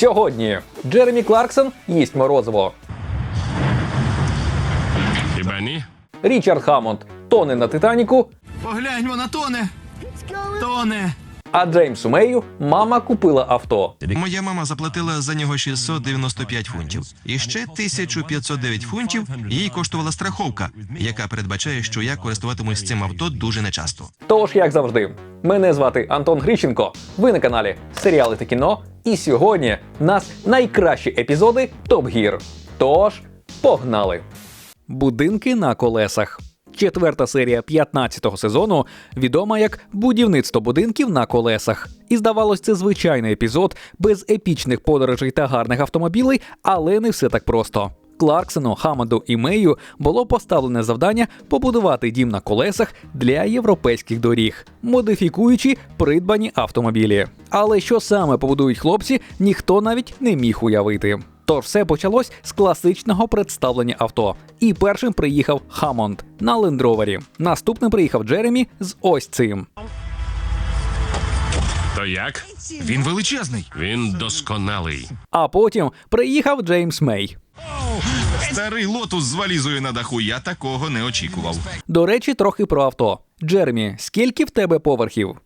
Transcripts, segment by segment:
Сьогодні Джеремі Кларксон їсть морозиво. Хіба ні? Річард Хамонд тоне на Титаніку, Поглянь, вона тоне. Тоне. А Джеймсу Мею мама купила авто. Моя мама заплатила за нього 695 фунтів. І ще 1509 фунтів їй коштувала страховка, яка передбачає, що я користуватимусь цим авто дуже нечасто. Тож, як завжди, мене звати Антон Грищенко. Ви на каналі Серіали та кіно. І сьогодні в нас найкращі епізоди Топ Гір. Тож, погнали! Будинки на колесах. Четверта серія 15-го сезону відома як будівництво будинків на колесах. І здавалось, це звичайний епізод без епічних подорожей та гарних автомобілей, але не все так просто. Кларксону, Хамаду і Мею було поставлене завдання побудувати дім на колесах для європейських доріг, модифікуючи придбані автомобілі. Але що саме побудують хлопці, ніхто навіть не міг уявити. Тож все почалось з класичного представлення авто. І першим приїхав Хамонд на лендровері. Наступним приїхав Джеремі з ось цим. То як? Він величезний. Він досконалий. А потім приїхав Джеймс Мей. Старий лотус з валізою на даху. Я такого не очікував. До речі, трохи про авто. Джеремі, скільки в тебе поверхів?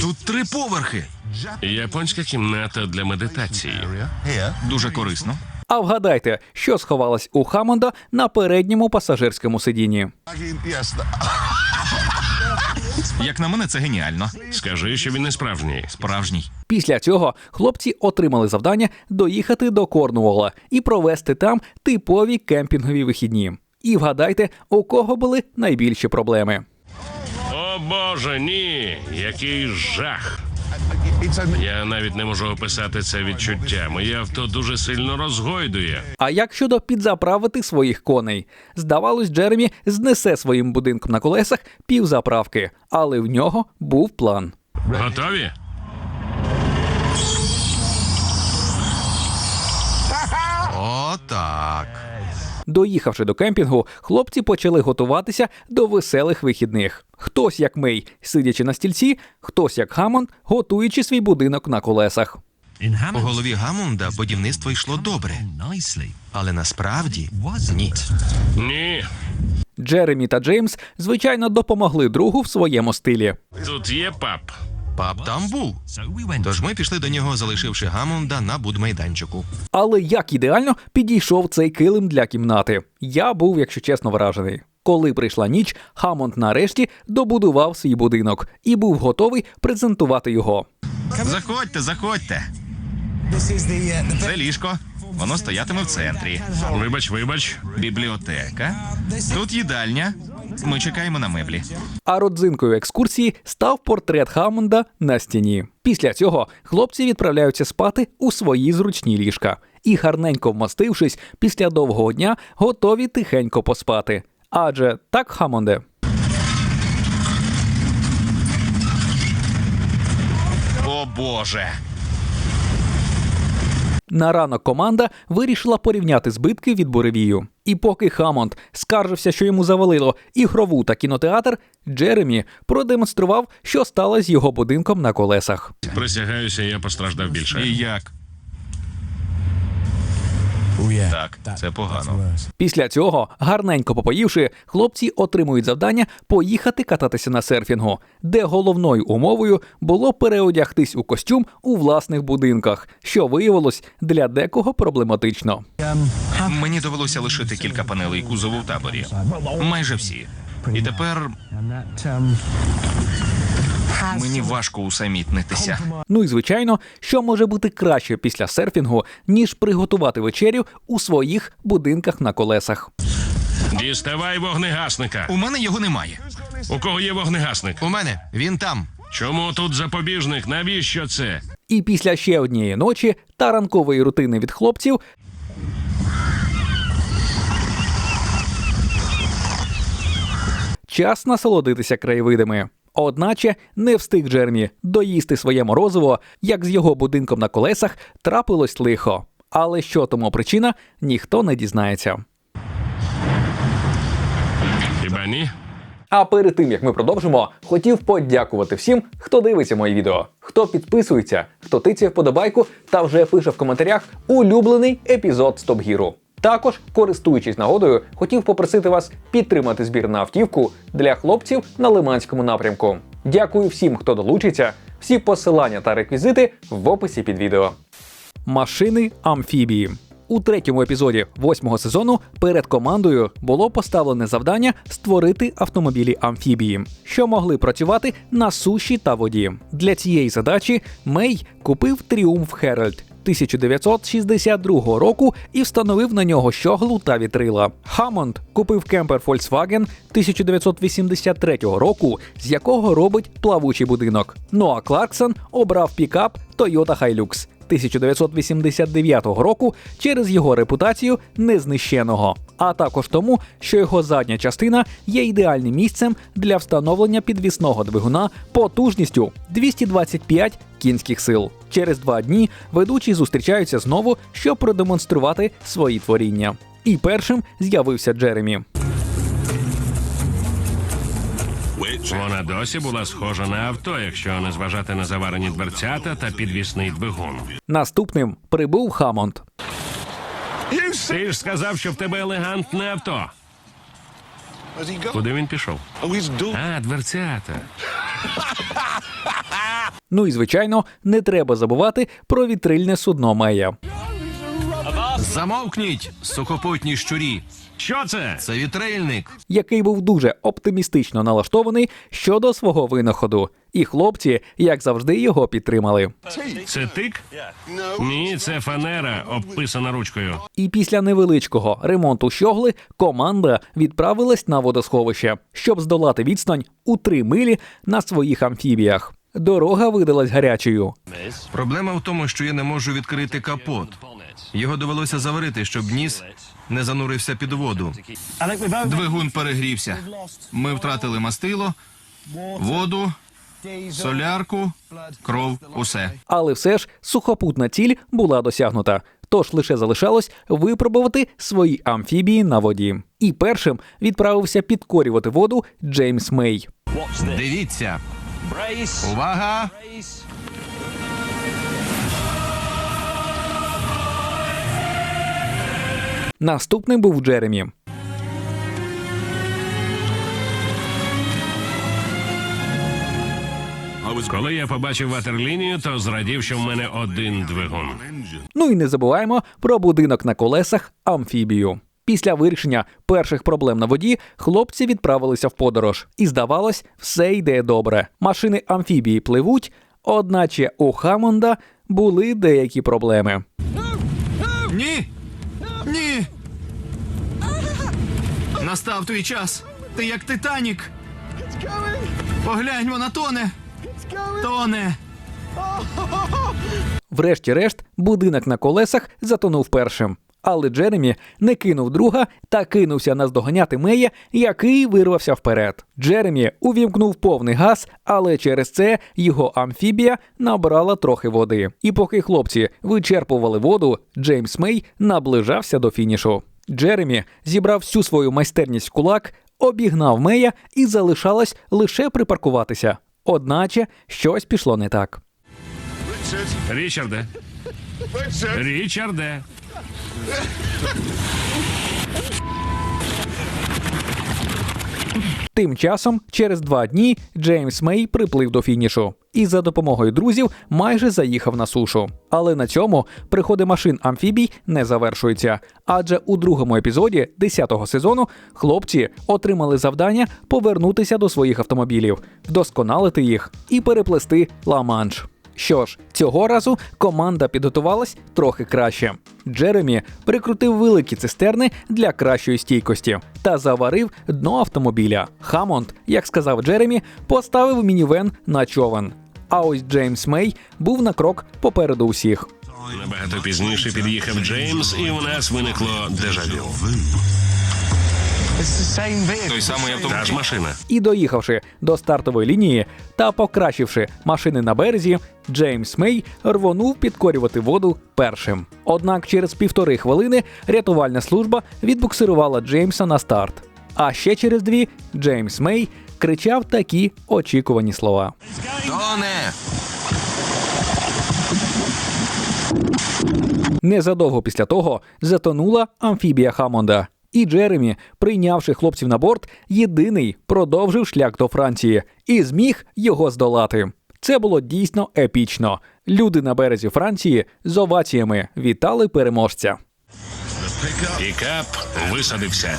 Тут три поверхи. Японська кімната для медитації. Дуже корисно. А вгадайте, що сховалось у Хамонда на передньому пасажирському сидінні. Як на мене, це геніально. Скажи, що він не справжній. Справжній. Після цього хлопці отримали завдання доїхати до Корнуола і провести там типові кемпінгові вихідні. І вгадайте, у кого були найбільші проблеми. О боже, ні! Який жах! Я навіть не можу описати це відчуття. Моє авто дуже сильно розгойдує. А як щодо підзаправити своїх коней? Здавалось, Джеремі знесе своїм будинком на колесах півзаправки, але в нього був план. Готові? О, так. Доїхавши до кемпінгу, хлопці почали готуватися до веселих вихідних. Хтось як Мей, сидячи на стільці, хтось як Хамонд, готуючи свій будинок на колесах. У голові Гамонда будівництво йшло добре, але насправді ні. Ні. Джеремі та Джеймс, звичайно, допомогли другу в своєму стилі. Тут є пап. Пап там був. Тож ми пішли до нього, залишивши Гамонда на будмайданчику. Але як ідеально підійшов цей килим для кімнати. Я був, якщо чесно, вражений. Коли прийшла ніч, Хамонд нарешті добудував свій будинок і був готовий презентувати його. Заходьте, заходьте. Це ліжко. Воно стоятиме в центрі. Вибач, вибач. Бібліотека. Тут їдальня. Ми чекаємо на меблі. А родзинкою екскурсії став портрет Хамонда на стіні. Після цього хлопці відправляються спати у свої зручні ліжка і, гарненько вмостившись, після довгого дня готові тихенько поспати. Адже так, Хамонде. О Боже. На ранок команда вирішила порівняти збитки від буревію. І поки Хамонд скаржився, що йому завалило ігрову та кінотеатр, Джеремі продемонстрував, що стало з його будинком на колесах. Присягаюся, я постраждав більше. І як? Так, це погано. Після цього, гарненько попоївши, хлопці отримують завдання поїхати кататися на серфінгу, де головною умовою було переодягтись у костюм у власних будинках, що виявилось для декого проблематично. Мені довелося лишити кілька панелей кузову в таборі. Майже всі. І тепер мені важко усамітнитися. Ну і звичайно, що може бути краще після серфінгу, ніж приготувати вечерю у своїх будинках на колесах. Діставай вогнегасника. У мене його немає. У кого є вогнегасник? У мене він там. Чому тут запобіжник? Навіщо це? І після ще однієї ночі та ранкової рутини від хлопців. Час насолодитися краєвидами. Одначе не встиг Джермі доїсти своє морозиво, як з його будинком на колесах трапилось лихо. Але що тому причина, ніхто не дізнається. Хіба ні? А перед тим як ми продовжимо, хотів подякувати всім, хто дивиться мої відео, хто підписується, хто тицяє вподобайку та вже пише в коментарях улюблений епізод Стоп Гіру. Також, користуючись нагодою, хотів попросити вас підтримати збір на автівку для хлопців на Лиманському напрямку. Дякую всім, хто долучиться. Всі посилання та реквізити в описі під відео. Машини амфібії. У третьому епізоді восьмого сезону перед командою було поставлене завдання створити автомобілі амфібії, що могли працювати на суші та воді. Для цієї задачі Мей купив Тріумф Херальд 1962 року і встановив на нього щоглу та вітрила. Хамонд купив кемпер Volkswagen 1983 року, з якого робить плавучий будинок. Ну а Кларксон обрав пікап Toyota Hilux 1989 року через його репутацію незнищеного, а також тому, що його задня частина є ідеальним місцем для встановлення підвісного двигуна потужністю 225 кінських сил. Через два дні ведучі зустрічаються знову, щоб продемонструвати свої творіння. І першим з'явився Джеремі. Вона досі була схожа на авто, якщо не зважати на заварені дверцята та підвісний двигун. Наступним прибув Хамонд. Ти ж сказав, що в тебе елегантне авто. Куди він пішов? А, дверцята. Ну і звичайно, не треба забувати про вітрильне судно Мея. Замовкніть, сухопутні щурі. Що це? Це вітрильник. який був дуже оптимістично налаштований щодо свого винаходу, і хлопці, як завжди, його підтримали. Це тик? Ні, це фанера, обписана ручкою. І після невеличкого ремонту щогли команда відправилась на водосховище, щоб здолати відстань у три милі на своїх амфібіях. Дорога видалась гарячою. Проблема в тому, що я не можу відкрити капот. Його довелося заварити, щоб ніс не занурився під воду. Двигун перегрівся. Ми втратили мастило, воду, солярку, кров, усе. Але все ж сухопутна ціль була досягнута. Тож лише залишалось випробувати свої амфібії на воді. І першим відправився підкорювати воду Джеймс Мей. Дивіться. Увага! Наступним був Джеремі. Коли я побачив ватерлінію, то зрадів, що в мене один двигун. Ну і не забуваємо про будинок на колесах амфібію. Після вирішення перших проблем на воді хлопці відправилися в подорож, і здавалось, все йде добре. Машини амфібії пливуть, одначе у Хамонда були деякі проблеми. Ні! Настав твій час. Ти як Титанік. Поглянь, вона тоне. Тоне. Врешті-решт, будинок на колесах затонув першим. Але Джеремі не кинув друга та кинувся наздоганяти Мея, який вирвався вперед. Джеремі увімкнув повний газ, але через це його амфібія набрала трохи води. І поки хлопці вичерпували воду, Джеймс Мей наближався до фінішу. Джеремі зібрав всю свою майстерність в кулак, обігнав Мея і залишалось лише припаркуватися. Одначе щось пішло не так. Річарде. Річарде. Тим часом, через два дні, Джеймс Мей приплив до фінішу і за допомогою друзів майже заїхав на сушу. Але на цьому приходи машин амфібій не завершуються. Адже у другому епізоді 10-го сезону хлопці отримали завдання повернутися до своїх автомобілів, вдосконалити їх і переплести Ла-Манш. Що ж, цього разу команда підготувалась трохи краще. Джеремі прикрутив великі цистерни для кращої стійкості та заварив дно автомобіля. Хамонд, як сказав Джеремі, поставив мінівен на човен. А ось Джеймс Мей був на крок попереду усіх. Набагато пізніше під'їхав Джеймс, і у нас виникло дежавю. Той самий Та ж машина. І доїхавши до стартової лінії та покращивши машини на березі, Джеймс Мей рвонув підкорювати воду першим. Однак через півтори хвилини рятувальна служба відбуксирувала Джеймса на старт. А ще через дві Джеймс Мей кричав такі очікувані слова. Тоне! Незадовго після того затонула амфібія Хамонда. І Джеремі, прийнявши хлопців на борт, єдиний продовжив шлях до Франції і зміг його здолати. Це було дійсно епічно. Люди на березі Франції з оваціями вітали переможця. Пікап висадився.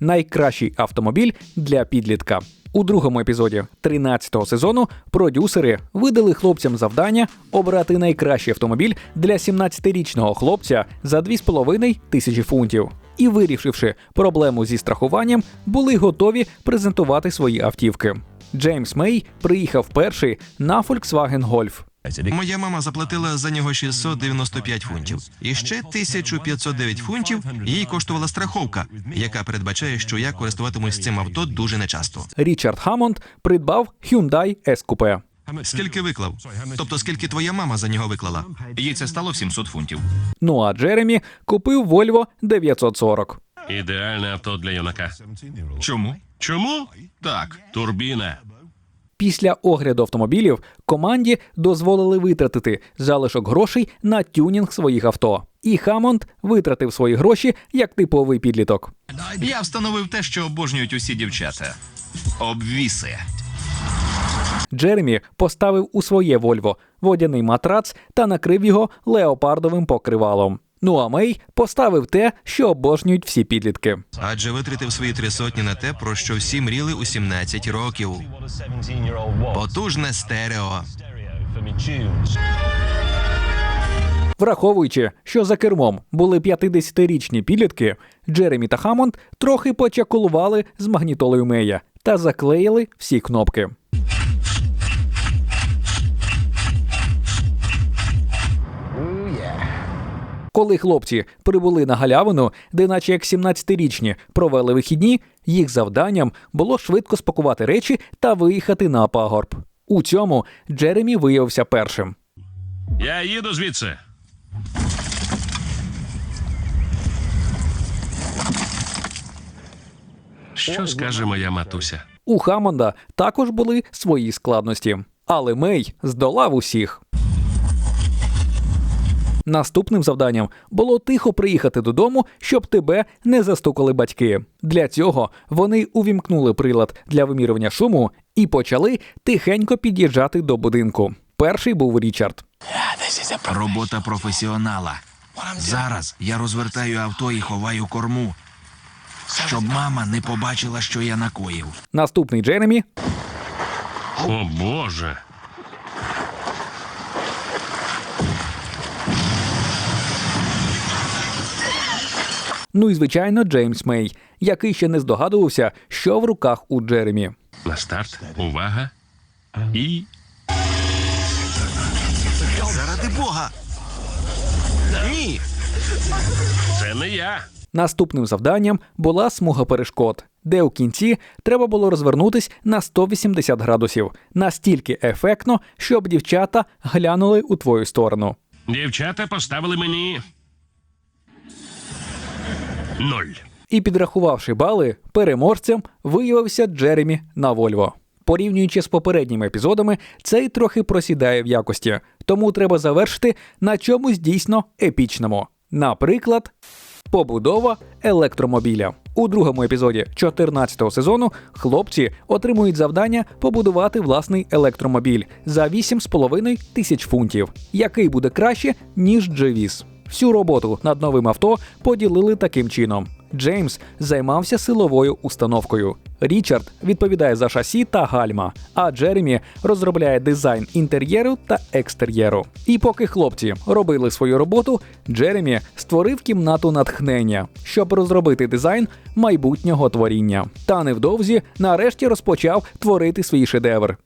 найкращий автомобіль для підлітка. У другому епізоді 13-го сезону продюсери видали хлопцям завдання обрати найкращий автомобіль для 17-річного хлопця за 2,5 тисячі фунтів. І, вирішивши проблему зі страхуванням, були готові презентувати свої автівки. Джеймс Мей приїхав перший на Volkswagen Golf. Моя мама заплатила за нього 695 фунтів. І ще 1509 фунтів їй коштувала страховка, яка передбачає, що я користуватимусь цим авто дуже нечасто. Річард Хамонд придбав Hyundai S-Coupe. Скільки виклав? Тобто, скільки твоя мама за нього виклала? Їй це стало в 700 фунтів. Ну а Джеремі купив Volvo 940. Ідеальне авто для юнака. Чому? Чому? Так. Турбіна. Після огляду автомобілів команді дозволили витратити залишок грошей на тюнінг своїх авто. І Хамонд витратив свої гроші як типовий підліток. Я встановив те, що обожнюють усі дівчата. Обвіси. Джеремі поставив у своє Вольво водяний матрац та накрив його леопардовим покривалом. Ну а Мей поставив те, що обожнюють всі підлітки. Адже витратив свої три сотні на те, про що всі мріли у 17 років. Потужне стерео. Враховуючи, що за кермом були 50-річні підлітки, Джеремі та Хамонд трохи почакулували з магнітолою Мея та заклеїли всі кнопки. Коли хлопці прибули на галявину, де наче як 17-річні провели вихідні, їх завданням було швидко спакувати речі та виїхати на пагорб. У цьому Джеремі виявився першим. Я їду звідси. Що скаже моя матуся? У Хамонда також були свої складності, але Мей здолав усіх. Наступним завданням було тихо приїхати додому, щоб тебе не застукали батьки. Для цього вони увімкнули прилад для вимірювання шуму і почали тихенько під'їжджати до будинку. Перший був Річард. Робота професіонала. Зараз я розвертаю авто і ховаю корму, щоб мама не побачила, що я накоїв. Наступний Джеремі, О Боже. Ну і звичайно Джеймс Мей, який ще не здогадувався, що в руках у Джеремі. На старт. Увага. І. Заради Бога! Ні! Це не я. Наступним завданням була смуга перешкод, де у кінці треба було розвернутись на 180 градусів, настільки ефектно, щоб дівчата глянули у твою сторону. Дівчата поставили мені. Ноль. І підрахувавши бали, переможцем виявився Джеремі на Вольво. Порівнюючи з попередніми епізодами, цей трохи просідає в якості, тому треба завершити на чомусь дійсно епічному. Наприклад, побудова електромобіля. У другому епізоді 14-го сезону хлопці отримують завдання побудувати власний електромобіль за 8,5 тисяч фунтів, який буде краще, ніж Джевіс. Всю роботу над новим авто поділили таким чином. Джеймс займався силовою установкою. Річард відповідає за шасі та гальма, а Джеремі розробляє дизайн інтер'єру та екстер'єру. І поки хлопці робили свою роботу, Джеремі створив кімнату натхнення, щоб розробити дизайн майбутнього творіння. Та невдовзі нарешті розпочав творити свій шедевр.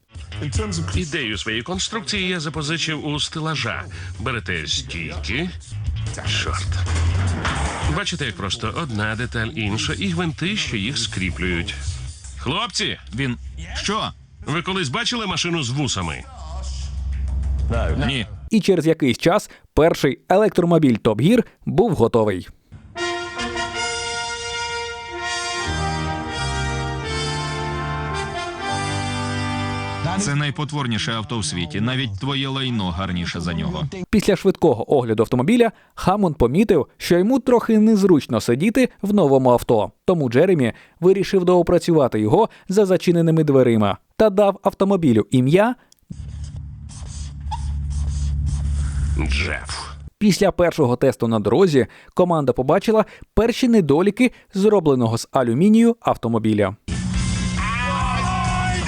Ідею своєї конструкції я запозичив у стелажа. Берете стійки. Чорт. Бачите, як просто одна деталь інша і гвинти, що їх скріплюють. Хлопці, Він. Що? ви колись бачили машину з вусами? Ні. І через якийсь час перший електромобіль Top Gear був готовий. Це найпотворніше авто в світі. Навіть твоє лайно гарніше за нього. Після швидкого огляду автомобіля Хамон помітив, що йому трохи незручно сидіти в новому авто. Тому Джеремі вирішив доопрацювати його за зачиненими дверима та дав автомобілю ім'я. Джеф. Після першого тесту на дорозі команда побачила перші недоліки зробленого з алюмінію автомобіля.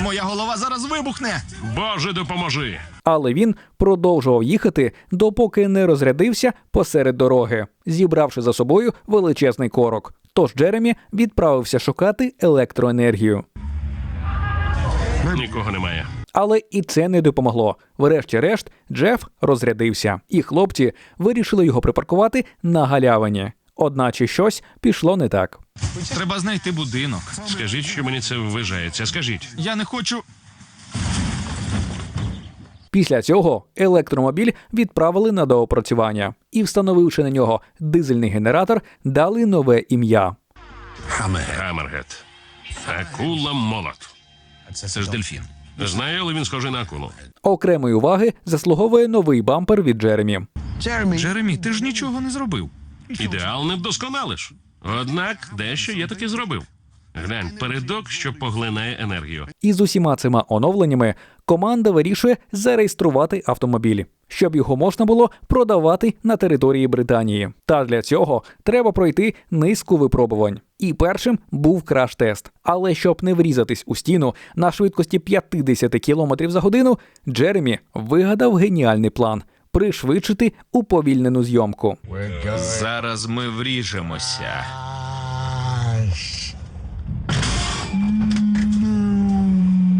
Моя голова зараз вибухне. Боже, допоможи! Але він продовжував їхати, допоки не розрядився посеред дороги, зібравши за собою величезний корок. Тож Джеремі відправився шукати електроенергію. Нікого немає. Але і це не допомогло. Врешті-решт, Джеф розрядився, і хлопці вирішили його припаркувати на галявині. Одначе щось пішло не так. Треба знайти будинок. Скажіть, що мені це ввижається. Скажіть. Я не хочу. Після цього електромобіль відправили на доопрацювання і, встановивши на нього дизельний генератор, дали нове ім'я. Хаммергет. Акула молот. Це ж дельфін. Знаю, але він схожий на акулу. Окремої уваги заслуговує новий бампер від Джеремі. Джеремі, ти ж нічого не зробив. Ідеал не вдосконалиш. Однак дещо я таки зробив. Глянь, передок, що поглинає енергію. І з усіма цими оновленнями команда вирішує зареєструвати автомобіль, щоб його можна було продавати на території Британії. Та для цього треба пройти низку випробувань. І першим був краш-тест. Але щоб не врізатись у стіну на швидкості 50 км за годину, Джеремі вигадав геніальний план пришвидшити уповільнену зйомку. Зараз ми вріжемося.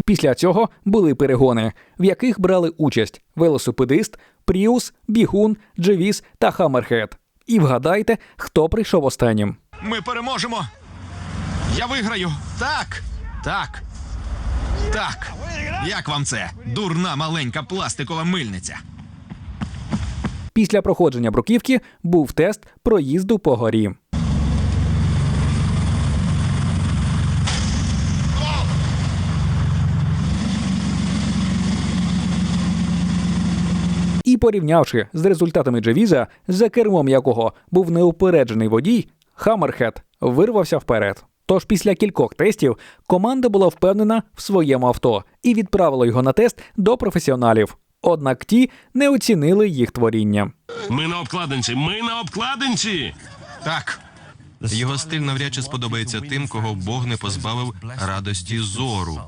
Після цього були перегони, в яких брали участь велосипедист, Пріус, Бігун, Джевіс та Хаммерхед. І вгадайте, хто прийшов останнім. Ми переможемо. Я виграю. Так. Так. Так. Як вам це? Дурна маленька пластикова мильниця. Після проходження бруківки був тест проїзду по горі. І порівнявши з результатами Джевіза, за кермом якого був неупереджений водій, Хаммерхед вирвався вперед. Тож після кількох тестів команда була впевнена в своєму авто і відправила його на тест до професіоналів. Однак ті не оцінили їх творіння. Ми на обкладинці, ми на обкладинці. Так. Його стиль навряд чи сподобається тим, кого Бог не позбавив радості зору.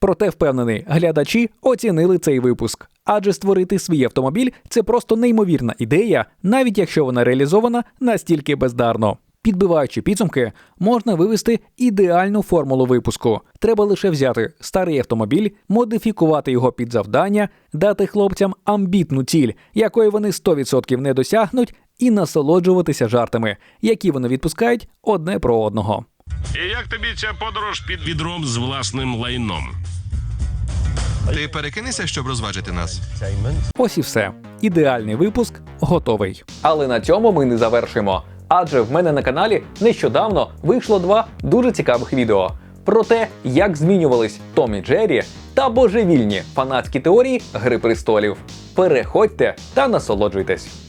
Проте впевнений, глядачі оцінили цей випуск. Адже створити свій автомобіль це просто неймовірна ідея, навіть якщо вона реалізована настільки бездарно. Підбиваючи підсумки, можна вивести ідеальну формулу випуску. Треба лише взяти старий автомобіль, модифікувати його під завдання, дати хлопцям амбітну ціль, якої вони 100% не досягнуть, і насолоджуватися жартами, які вони відпускають одне про одного. І як тобі ця подорож під відром з власним лайном? Ти перекинися, щоб розважити нас. Ось і все. Ідеальний випуск готовий. Але на цьому ми не завершимо. Адже в мене на каналі нещодавно вийшло два дуже цікавих відео про те, як змінювались Том і Джері та божевільні фанатські теорії Гри престолів. Переходьте та насолоджуйтесь.